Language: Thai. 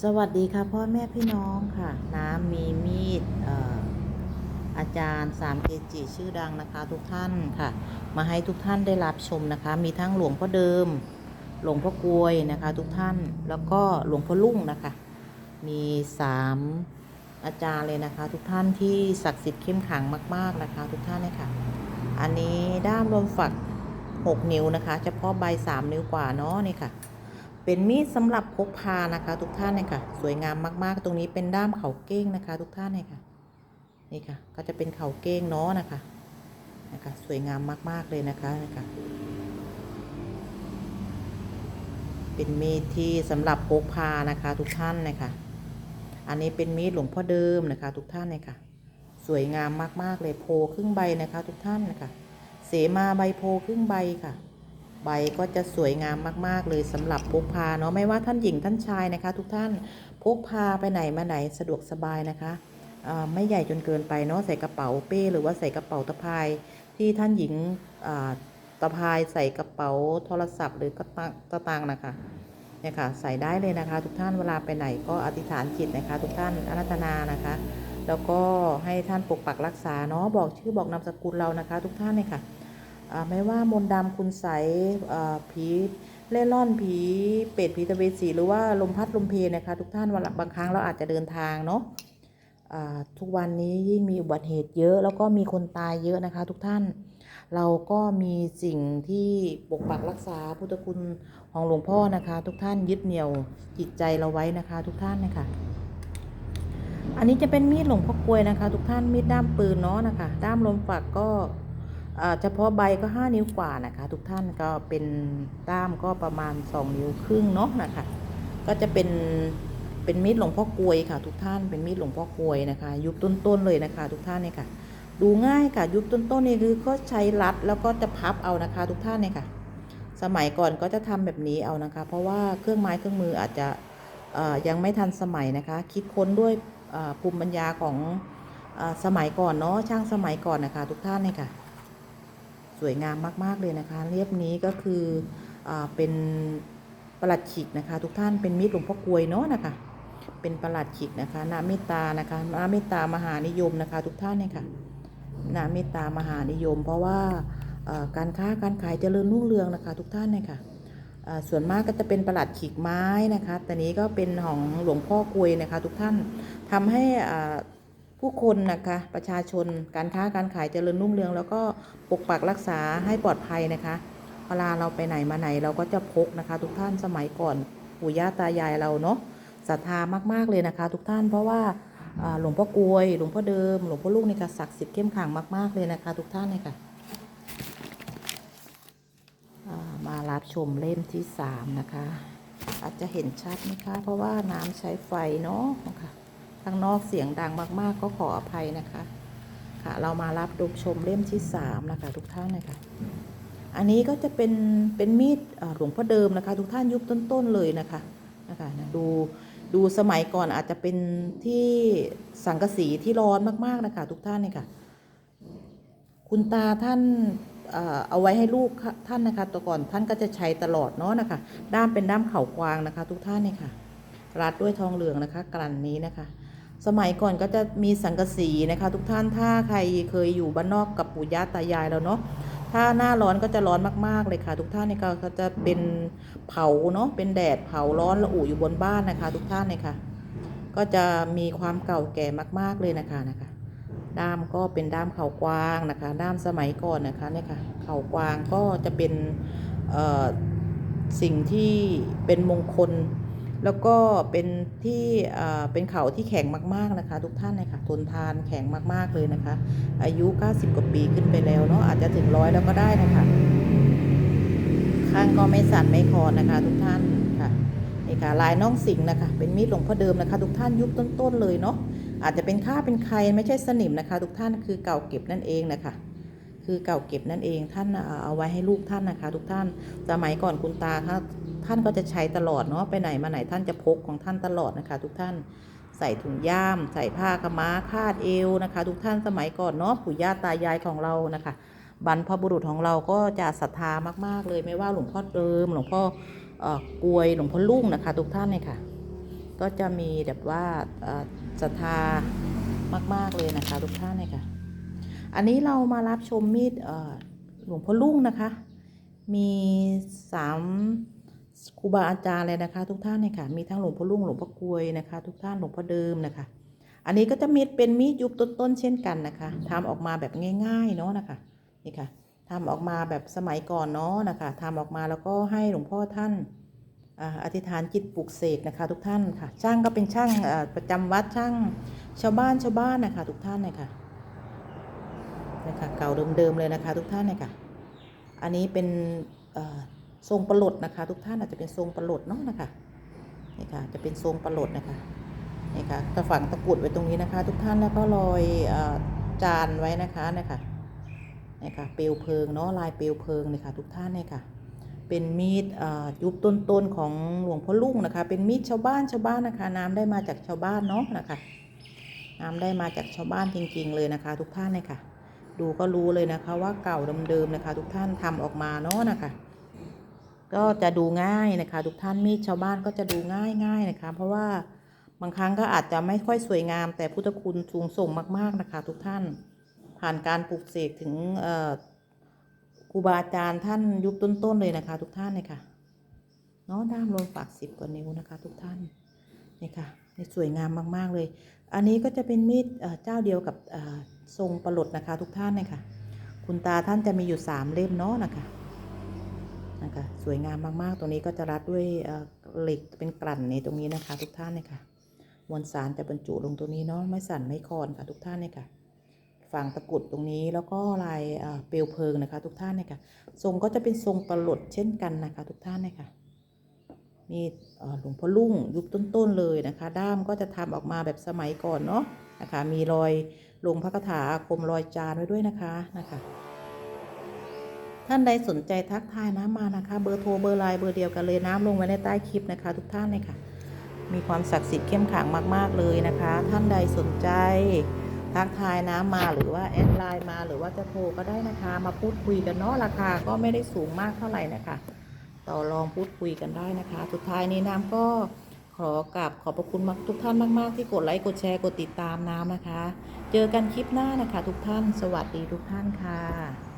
สวัสดีค่ะพ่อแม่พี่น้องค่ะ น้ำมีมีดออาจารย์สามเกจิชื่อดังนะคะทุกท่านค่ะ มาให้ทุกท่านได้รับชมนะคะ มีทั้งหลวงพ่อเดิม หลวงพ่อกลวยนะคะ ทุกท่านแล้วก็หลวงพ่อลุ่งนะคะ มีสามอาจารย์เลยนะคะ ทุกท่านที่ศักดิ์สิทธิ์เข้มขังมาก ๆนะคะ ทุกท่านเลยค่ะ อันนี้ด้ามรวมฝัก 6 นิ้วนะคะ เฉพาะใบ 3 นิ้วกว่าเนาะนี่ค่ะ เป็นมีดสำหรับพกพานะคะ ทุกท่านเนี่ยค่ะ สวยงามมากๆ ตรงนี้เป็นด้ามเข่าเก้งนะคะ ทุกท่านเนี่ยค่ะ นี่ค่ะ ก็จะเป็นเข่าเก้งเนาะนะคะ นะคะ สวยงามมากๆเลยนะคะนะคะเป็นมีดที่สำหรับพกพานะคะ ทุกท่านนะคะ อันนี้เป็นมีดหลวงพ่อเดิมนะคะ ทุกท่านเนี่ยค่ะ สวยงามมากๆเลยโพครึ่งใบนะคะ ทุกท่านนะคะ เสมาใบโพครึ่งใบค่ะ ใบก็จะสวยงามมาก ๆ เลยสำหรับพกพาเนาะไม่ว่าท่านหญิงท่านชายนะคะ ทุกท่านพกพาไปไหนมาไหนสะดวกสบายนะคะไม่ใหญ่จนเกินไปเนาะใส่กระเป๋าเป้ หรือว่าใส่กระเป๋าตะพาย ที่ท่านหญิงตะพายใส่กระเป๋าโทรศัพท์ หรือกระตังกระตังนะคะเนี่ยค่ะใส่ได้เลยนะคะ ทุกท่านเวลาไปไหนก็อธิษฐานจิตนะคะ ทุกท่านอารัตนานะคะ แล้วก็ให้ท่านปกปักรักษาเนาะบอกชื่อบอกนามสกุลเรานะคะ ทุกท่านเลยค่ะ ไม่ว่ามนดำคุณใสผีเล่ร่อนผีเป็ดผีตะเวสีหรือว่าลมพัดลมเพนะคะทุกท่านวันละบางครั้งเราอาจจะเดินทางเนาะทุกวันนี้ยิ่งมีอุบัติเหตุเยอะ แล้วก็มีคนตายเยอะนะคะ ทุกท่าน เราก็มีสิ่งที่ปกปักรักษาพุทธคุณของหลวงพ่อนะคะ ทุกท่านยึดเหนี่ยวจิตใจเราไว้นะคะ ทุกท่านนะคะอันนี้จะเป็นมีดหลวงพ่อกลวยนะคะ ทุกท่านมีดด้ามปืนเนาะนะคะ ด้ามลมฝักก็ เฉพาะใบก็ 5 นิ้วกว่านะคะ ทุกท่านก็เป็นด้ามก็ประมาณ 2 นิ้วครึ่งเนาะนะคะ ก็จะเป็นเป็นมีดหลวงพ่อกลวยค่ะ ทุกท่านเป็นมีดหลวงพ่อกลวยนะคะ ยุคต้นๆเลยนะคะ ทุกท่านเนี่ยค่ะ ดูง่ายค่ะยุคต้นๆนี่คือก็ใช้รัดแล้วก็จะพับเอานะคะ ทุกท่านเนี่ยค่ะ สมัยก่อนก็จะทำแบบนี้เอานะคะ เพราะว่าเครื่องไม้เครื่องมืออาจจะยังไม่ทันสมัยนะคะ คิดค้นด้วยเอ่อภูมิปัญญาของอสมัยก่อนเนาะช่างสมัยก่อนนะคะ ทุกท่านเนี่ยค่ะ สวยงามมาก ๆ เลยนะคะเรียบนี้ก็คืออเป็นประหลัดขิกนะคะ ทุกท่านเป็นมิตรหลวงพ่อกลวยเนาะนะคะ เป็นประหลัดขิกนะคะนาเมตตานะคะนาเมตตามหานิยมนะคะ ทุกท่านเนี่ยค่ะนาเมตตามหานิยม เพราะว่าการค้าการขายเจริญรุ่งเรืองนะคะ ทุกท่านเนี่ยค่ะส่วนมากก็จะเป็นประหลัดขิกไม้นะคะแต่นี้ก็เป็นของหลวงพ่อกลวยนะคะ ทุกท่านทำให้อ่า ผู้คนนะคะประชาชนการค้าการขายเจริญรุ่งเรือง แล้วก็ปกปักรักษาให้ปลอดภัยนะคะเวลาเราไปไหนมาไหนเราก็จะพกนะคะ ทุกท่านสมัยก่อนปู่ย่าตายายเราเนาะศรัทธามากๆเลยนะคะ ทุกท่านเพราะว่าหลวงพ่อกลวยหลวงพ่อเดิม หลวงพ่อลูกนี่ค่ะศักดิ์สิทธิ์เข้มขังมาก ๆ เลยนะคะ ทุกท่านเลยค่ะมารับชมเล่มที่สามนะคะ อาจจะเห็นชัดไหมคะ เพราะว่าน้ำใช้ไฟเนาะนะคะ ข้างนอกเสียงดังมากๆ ก็ขออภัยนะคะ ค่ะ เรามารับดูชมเล่มที่สามนะคะ ทุกท่านนะคะอันนี้ก็จะเป็นเป็นมีดหลวงพ่อเดิมนะคะ ทุกท่านยุคต้นๆเลยนะคะนะคะดูดูสมัยก่อนอาจจะเป็นที่สังกะสีที่ร้อนมากๆนะคะ ทุกท่านเนี่ยค่ะ คุณตาท่านเอ่อเอาไว้ให้ลูกท่านนะคะตัวก่อนท่านก็จะใช้ตลอดเนาะนะคะ ด้ามเป็นด้ามเข่ากวางนะคะ ทุกท่านเนี่ยค่ะรัดด้วยทองเหลืองนะคะ กลั่นนี้นะคะ สมัยก่อนก็จะมีสังกะสีนะคะ ทุกท่านถ้าใครเคยอยู่บ้านนอกกับปู่ย่าตายายแล้วเนาะถ้าหน้าร้อนก็จะร้อนมากๆเลยค่ะ ทุกท่านนี่ก็ก็จะเป็นเผาเนาะเป็นแดดเผาร้อนระอุอยู่บนบ้านนะคะ ทุกท่านเนี่ยค่ะ ก็จะมีความเก่าแก่มาก ๆเลยนะคะนะคะ ด้ามก็เป็นด้ามเข่ากวางนะคะ ด้ามสมัยก่อนนะคะเนี่ยค่ะเข่ากวางก็จะเป็นสิ่งที่เป็นมงคล แล้วก็เป็นที่เป็นเขาที่แข็งมากๆนะคะ ทุกท่านเลยค่ะทนทานแข็งมากๆเลยนะคะ อายุ 90 กว่าปีขึ้นไปแล้วเนาะอาจจะถึงร้อยแล้วก็ได้นะคะข้างก็ไม่สั่นไม่คลอนนะคะ ทุกท่านค่ะนี่ค่ะลายน้องสิงนะคะ เป็นมีดหลวงพ่อเดิมนะคะ ทุกท่านยุคต้นๆเลยเนาะอาจจะเป็นค่าเป็นใครไม่ใช่สนิมนะคะ ทุกท่านคือเก่าเก็บนั่นเองนะคะคือเก่าเก็บนั่นเองท่านเอาเอาไว้ให้ลูกท่านนะคะ ทุกท่านสมัยก่อนคุณตาท่าน ท่านก็จะใช้ตลอดเนาะไปไหนมาไหนท่านจะพกของท่านตลอดนะคะ ทุกท่านใส่ถุงย่าม ใส่ผ้ากม้าคาดเอวนะคะ ทุกท่านสมัยก่อนเนาะปู่ย่าตายายของเรานะคะบรรพบุรุษของเราก็จะศรัทธามาก ๆ เลยไม่ว่าหลวงพ่อเดิม หลวงพ่อกวยหลวงพ่อลุ่งนะคะ ทุกท่านเนี่ยค่ะ ก็จะมีแบบว่าศรัทธามาก ๆ เลยนะคะ ทุกท่านเลยค่ะ อันนี้เรามารับชมมีดหลวงพ่อลุ่งนะคะ มีสาม ครูบาอาจารย์เลยนะคะ ทุกท่านเนี่ยค่ะ มีทั้งหลวงพ่อลุ่งหลวงพ่อกลวยนะคะ ทุกท่านหลวงพ่อเดิมนะคะ อันนี้ก็จะมีเป็นมีดยุคต้นๆเช่นกันนะคะทำออกมาแบบง่าย ๆ เนาะนะคะนี่ค่ะทำออกมาแบบสมัยก่อนเนาะนะคะทำออกมาแล้วก็ให้หลวงพ่อท่านอธิษฐานจิตปลุกเสกนะคะ ทุกท่านค่ะ ช่างก็เป็นช่างประจำวัดช่างชาวบ้านชาวบ้านนะคะ ทุกท่านเลยค่ะนะคะเก่าเดิมๆเลยนะคะ ทุกท่านเลยค่ะอันนี้เป็นอ ทรงประหลดนะคะ ทุกท่านอาจจะเป็นทรงประหลดเนาะนะคะนี่ค่ะจะเป็นทรงประหลดนะคะนี่ค่ะจะฝังตะกรุดไว้ตรงนี้นะคะ ทุกท่านแล้วก็ลอยอจานไว้นะคะนะคะนี่ค่ะเปลวเพลิงเนาะลายเปลวเพลิงเลยค่ะทุกท่านเนี่ยค่ะ เป็นมีดเอ่อยุคต้นๆของหลวงพ่อลุ่งนะคะ เป็นมีดชาวบ้านชาวบ้านนะคะ น้ำได้มาจากชาวบ้านเนาะนะคะน้ำได้มาจากชาวบ้านจริง ๆ เลยนะคะ ทุกท่านเนี่ยค่ะ ดูก็รู้เลยนะคะว่าเก่าเดิมๆนะคะ ทุกท่านทำออกมาเนาะนะคะ ก็จะดูง่ายนะคะ ทุกท่านมีดชาวบ้านก็จะดูง่ายง่ายนะคะ เพราะว่าบางครั้งก็อาจจะไม่ค่อยสวยงาม แต่พุทธคุณสูงส่งมาก ๆนะคะ ทุกท่าน ผ่านการปลูกเสกถึงครูบาอาจารย์ท่านยุคต้นๆเลยนะคะ ทุกท่านเลยค่ะเนาะด้ามรวมปากสิบกว่านิ้วนะคะ ทุกท่านนี่ค่ะนี่สวยงามมากๆเลย อันนี้ก็จะเป็นมีดเจ้าเดียวกับทรงประหลดนะคะ ทุกท่านเลยค่ะ คุณตาท่านจะมีอยู่สามเล่มเนาะนะคะ คะสวยงามมากๆ ตรงนี้ก็จะรัดด้วยเหล็กเป็นกลั่นในตรงนี้นะคะ ทุกท่านเลยค่ะ มวลสารจะบรรจุลงตรงนี้เนาะไม่สั่นไม่คลอนค่ะ ทุกท่านเลยค่ะฝั่งตะกุดตรงนี้แล้วก็ลายเปลวเพลิงนะคะ ทุกท่านเลยค่ะ ทรงก็จะเป็นทรงประหลดเช่นกันนะคะ ทุกท่านเลยค่ะนี่หลวงพ่อลุ่งยุคต้นๆเลยนะคะ ด้ามก็จะทำออกมาแบบสมัยก่อนเนาะนะคะ มีรอยลงพระคาถาอาคมรอยจานไว้ด้วยนะคะนะคะ ท่านใดสนใจทักทายน้ำมานะคะ เบอร์โทรเบอร์ไลน์เบอร์เดียวกันเลยน้ำลงไว้ในใต้คลิปนะคะ ทุกท่านเลยค่ะ มีความศักดิ์สิทธิ์เข้มขลังมาก ๆ เลยนะคะ ท่านใดสนใจทักทายน้ำมาหรือว่าแอดไลน์มาหรือว่าจะโทรก็ได้นะคะ มาพูดคุยกันเนาะราคาก็ไม่ได้สูงมากเท่าไหร่นะคะ ต่อรองพูดคุยกันได้นะคะ สุดท้ายนี้น้ำก็ขอกราบขอบพระคุณทุกท่านมาก ๆ ที่กดไลค์กดแชร์กดติดตามน้ำนะคะ เจอกันคลิปหน้านะคะ ทุกท่าน สวัสดีทุกท่านค่ะ